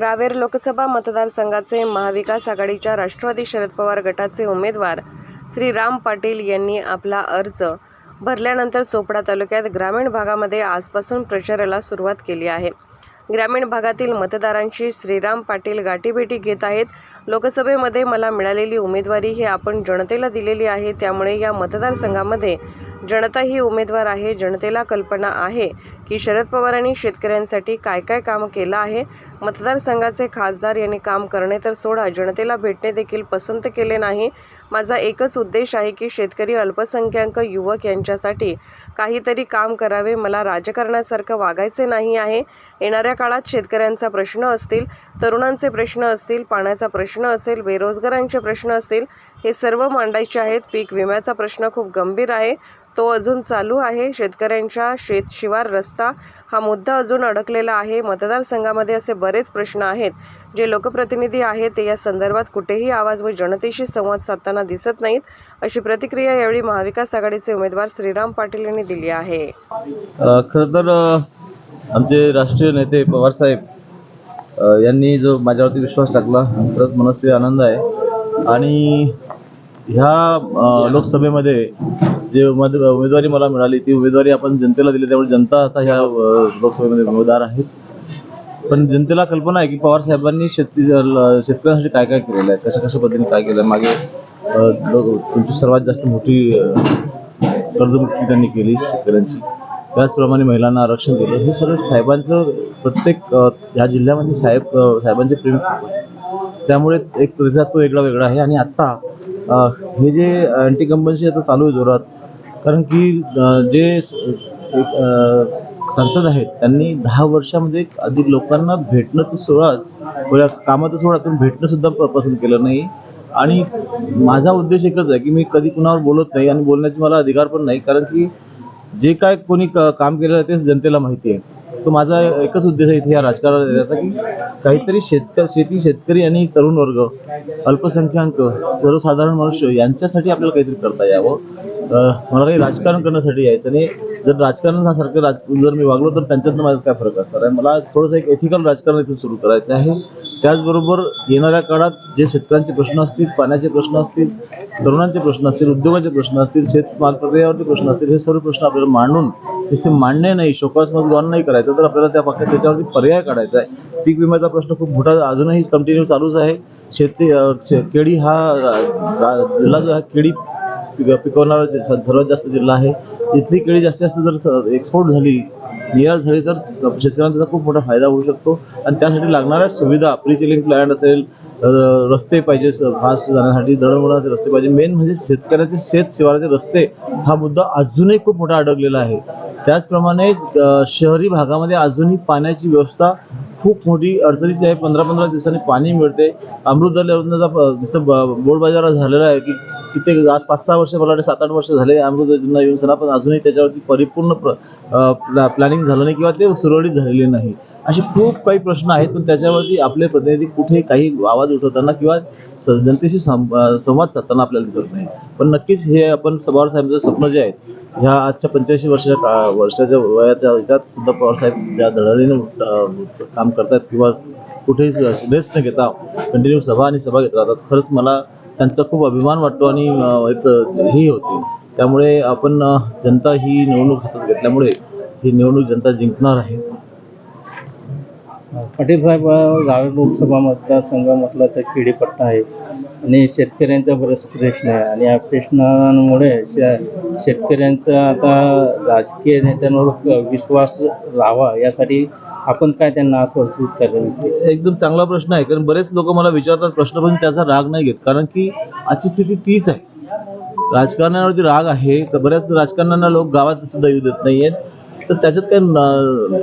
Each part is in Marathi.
रावेर लोकसभा मतदारसंघाचे महाविकास आघाडीच्या राष्ट्रवादी शरद पवार गटाचे उमेदवार श्री राम पाटील यांनी आपला अर्ज भरल्यानंतर चोपडा तालुक्यात ग्रामीण भागामध्ये आजपासून प्रचाराला सुरुवात केली आहे. ग्रामीण भागातील मतदारांशी श्रीराम पाटील गाठीभेटी घेत आहेत. लोकसभेमध्ये मला मिळालेली उमेदवारी ही आपण जनतेला दिलेली आहे. त्यामुळे या मतदारसंघामध्ये जनता ही उमेदवार आहे जनतेला कल्पना आहे की शरद पवारांनी शेतकऱ्यांसाठी काय काय काम केलं आहे. मतदारसंघाचे खासदार यांनी काम करणे तर सोडा जनतेला भेटणे देखील पसंत केले नाही. माझा एकच उद्देश आहे की शेतकरी अल्पसंख्याक युवक यांच्यासाठी काहीतरी काम करावे. मला राजकारणासारखं वागायचे नाही आहे. येणाऱ्या काळात शेतकऱ्यांचा प्रश्न असतील तरुणांचे प्रश्न असतील पाण्याचा प्रश्न असेल बेरोजगारांचे प्रश्न असतील हे सर्व मांडायचे आहेत. पीक विम्याचा प्रश्न खूप गंभीर आहे. तो अजून चालू आहे. शेतकऱ्यांच्या शेतशिवार रस्ता हा मुद्दा अजून अडकलेला आहे. मतदारसंघामध्ये असे बरेच प्रश्न आहेत. जे लोकप्रतिनिधी आहेत ते या संदर्भात कुठेही आवाज व जनतेशी संवाद साधताना दिसत नाहीत अशी प्रतिक्रिया यावेळी महाविकास आघाडीचे उमेदवार श्रीराम पाटील यांनी दिली आहे. खरं तर आमचे राष्ट्रीय नेते पवारसाहेब यांनी जो माझ्यावरती विश्वास टाकला खरंच मनस्वी आनंद आहे. आणि ह्या लोकसभेमध्ये जे उमेद उमेदवारी मला मिळाली ती उमेदवारी आपण जनतेला दिली. त्यामुळे जनता आता ह्या लोकसभेमध्ये उमेदवार आहेत पण जनतेला कल्पना आहे की पवार साहेबांनी शेतकरी शेतकऱ्यांसाठी काय काय केलेलं आहे? कशा कशा पद्धतीने काय केलं आहे मागे तुमची सर्वात जास्त मोठी कर्जमुक्ती त्यांनी केली शेतकऱ्यांची. त्याचप्रमाणे महिलांना आरक्षण दिलं. हे सगळं साहेबांचं प्रत्येक ह्या जिल्ह्यामध्ये साहेब साहेबांचे प्रेम. त्यामुळे एक प्रतिसाद तो वेगळा वेगळा आहे. आणि आत्ता हे जे अँटी कंपन्सी आता चालू आहे जोरात. कारण की जे संसद आहेत त्यांनी दहा वर्षामध्ये अधिक लोकांना भेटणं तर सोडाच बऱ्या कामात सोडा पण भेटणं सुद्धा पसंत केलं नाही. आणि माझा उद्देश एकच आहे की मी कधी कुणावर बोलत नाही आणि बोलण्याची मला अधिकार पण नाही कारण की जे काय कोणी क- काम केलेलं आहे तेच जनतेला माहिती आहे. तो माझा एकच उद्देश आहे इथे या राजकारणात येण्याचा की काहीतरी शेतकरी शेती शेतकरी आणि तरुण वर्ग अल्पसंख्याक सर्वसाधारण मनुष्य यांच्यासाठी आपल्याला काहीतरी करता यावं. मला काही राजकारण करण्यासाठी यायचं आणि जर राजकारणासारखं राज जर मी वागलो तर त्यांच्यातनं माझा काय फरक असणार आहे? मला थोडंसं एक एथिकल राजकारण इथून सुरू करायचं आहे. त्याचबरोबर येणाऱ्या काळात जे शेतकऱ्यांचे प्रश्न असतील पाण्याचे प्रश्न असतील तरुणांचे प्रश्न असतील उद्योगाचे प्रश्न असतील शेतमाल प्रक्रियावरचे प्रश्न असतील हे सर्व प्रश्न आपल्याला मांडून नुसते मांडणे नाही शोकास्मत गौन नाही करायचं तर आपल्याला त्या पक्षात त्याच्यावरती पर्याय काढायचा आहे. पीक विम्याचा प्रश्न खूप मोठा अजूनही कंटिन्यू चालूच आहे. शेती शे- केळी हा जिल्हा जो हा केळी पिक पिकवणारा सर्वात जास्त जिल्हा आहे. इथली केळी जास्तीत जास्त जर एक्सपोर्ट झाली निर्यात झाली तर शेतकऱ्यांना त्याचा खूप मोठा फायदा होऊ शकतो. आणि त्यासाठी लागणाऱ्या सुविधा प्री चिलिंग प्लॅन्ट असेल रस्ते पाहिजे फास्ट जाण्यासाठी दळणवळणाचे रस्ते पाहिजे. मेन म्हणजे शेतकऱ्याचे शेत शिवाराचे रस्ते हा मुद्दा अजूनही खूप मोठा अडकलेला आहे. त्याचप्रमाणे शहरी भागामध्ये अजूनही पाण्याची व्यवस्था खूप मोठी अडचणीची आहे. पंधरा पंधरा दिवसांनी पाणी मिळते. अमृतदल योजनेचा जसं ब- बोर्ड बाजार झालेला आहे की कित्येक आज पाच सहा वर्ष मला सात आठ वर्ष झाले अमृत योजना येऊन पण अजूनही त्याच्यावरती परिपूर्ण प्र प्लॅनिंग झालं नाही किंवा ते सुरळीत झालेले नाही. असे खूप काही प्रश्न आहेत पण त्याच्यावरती आपले प्रतिनिधी कुठे काही आवाज उठवताना किंवा जनतेशी सं- संवाद साधताना आपल्याला दिसत नाही. पण नक्कीच हे आपण पवार साहेबांचं स्वप्न जे आहे ह्या आजच्या पंच्याऐंशी वर्षाच्या का वर्षाच्या वयाच्या ह्याच्यात सुद्धा पवारसाहेब ज्या धडाडीने काम करतात किंवा कुठेही रेस्ट न घेता कंटिन्यू सभा आणि सभा घेत राहतात खरंच मला त्यांचा खूप अभिमान वाटतो आणि एक ही होती. त्यामुळे आपण जनता ही निवडणूक हातात घेतल्यामुळे ही निवडणूक जनता जिंकणार आहे. पाटील साहेब गावी लोकसभा मतदारसंघ म्हटलं तर खेडीपट्टा आहे. आणि शेतकऱ्यांचा बराच प्रश्न आहे. आणि या प्रश्नांमुळे श शेतकऱ्यांचा आता राजकीय नेत्यांवर विश्वास राहावा यासाठी आपण काय त्यांना आकर्षित करायचं एकदम चांगला प्रश्न आहे. कारण बरेच लोक मला विचारतात प्रश्न पण त्याचा राग नाही घेत. कारण की आजची स्थिती तीच आहे. राजकारणावरती राग आहे. तर बऱ्याच राजकारण्यांना लोक गावात सुद्धा येऊ देत नाही आहेत तर त्याच्यात काय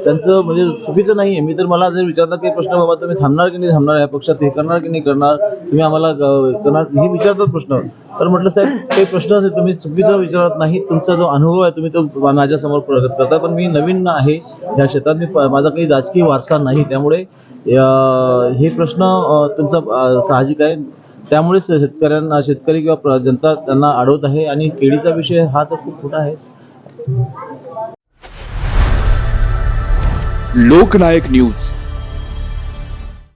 त्यांचं म्हणजे चुकीचं नाही आहे मी तर मला जर विचारतात की प्रश्न बाबा तुम्ही थांबणार की नाही थांबणार या पक्षात? हे करणार की नाही करणार? तुम्ही आम्हाला करणार? हे विचारतात प्रश्न. तर म्हटलं साहेब काही प्रश्न असेल तुम्ही चुकीचा विचारत नाही. तुमचा जो अनुभव आहे तुम्ही तो माझ्यासमोर प्रगत करता. पण मी नवीन आहे. या क्षेत्रात मी माझा काही राजकीय वारसा नाही. त्यामुळे हे प्रश्न तुमचा साहजिक आहे. त्यामुळेच शेतकऱ्यांना शेतकरी किंवा जनता त्यांना अडवत आहे. आणि केळीचा विषय हा तर खूप मोठा आहेच. लोकनायक न्यूज.